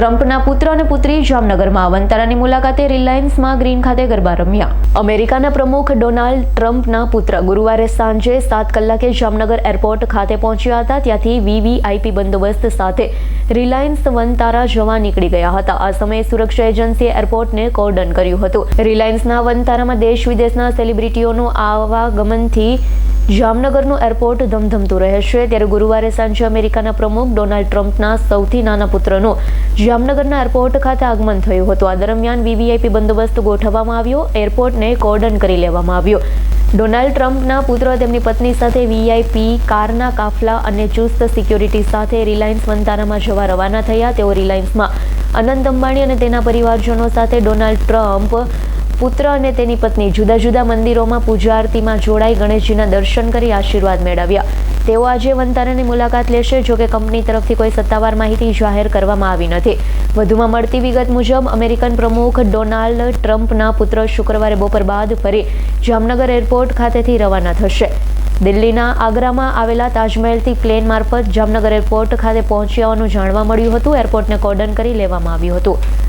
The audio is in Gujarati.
ટ્રમ્પના પુત્ર અને પુત્રી જામનગરમાં વંતારાની મુલાકાતે રિલાયન્સમાં ગ્રીન ખાતે ગરબા રમ્યા. અમેરિકાના પ્રમુખ ડોનાલ્ડ ટ્રમ્પના પુત્ર ગુરુવારે સાંજે સાત કલાકે જામનગર એરપોર્ટ ખાતે પહોંચ્યા હતા. ત્યાંથી વીવીઆઈપી બંદોબસ્ત સાથે રિલાયન્સ વનતારા જવા નીકળી ગયા હતા. આ સમયે સુરક્ષા એજન્સીએ એરપોર્ટને કોર્ડન કર્યું હતું. રિલાયન્સના વનતારામાં દેશ વિદેશના સેલિબ્રિટીઓનું આવાગમનથી જામનગરનું એરપોર્ટ ધમધમતું રહેશે ત્યારે ગુરુવારે સાંજે અમેરિકાના પ્રમુખ ડોનાલ્ડ ટ્રમ્પના સૌથી નાના પુત્રનું જામનગરના એરપોર્ટ ખાતે આગમન થયું હતું. આ દરમિયાન વીવીઆઈપી બંદોબસ્ત ગોઠવવામાં આવ્યો. એરપોર્ટને કોર્ડન કરી લેવામાં આવ્યો. ડોનાલ્ડ ટ્રમ્પના પુત્ર, તેમની પત્ની સાથે વીઆઈપી, કારના કાફલા અને ચુસ્ત સિક્યોરિટી સાથે રિલાયન્સ વંતારામાં જવા રવાના થયા. તેઓ રિલાયન્સમાં અનંત અંબાણી અને તેના પરિવારજનો સાથે ડોનાલ્ડ ટ્રમ્પ પુત્ર અને તેની પત્ની જુદા જુદા મંદિરોમાં પૂજા આરતીમાં જોડાઈ ગણેશજીના દર્શન કરી આશીર્વાદ મેળવ્યા. તેઓ આજે વંતારાની મુલાકાત લેશે જોકે કંપની તરફથી કોઈ સત્તાવાર માહિતી જાહેર કરવામાં આવી નથી. વધુમાં મળતી વિગત મુજબ, અમેરિકન પ્રમુખ ડોનાલ્ડ ટ્રમ્પના પુત્ર શુક્રવારે બપોર બાદ ફરી જામનગર એરપોર્ટ ખાતેથી રવાના થશે. દિલ્હીના આગ્રામાં આવેલા તાજમહેલથી પ્લેન મારફત જામનગર એરપોર્ટ ખાતે પહોંચી આવવાનું જાણવા મળ્યું હતું. એરપોર્ટને કોર્ડન કરી લેવામાં આવ્યું હતું.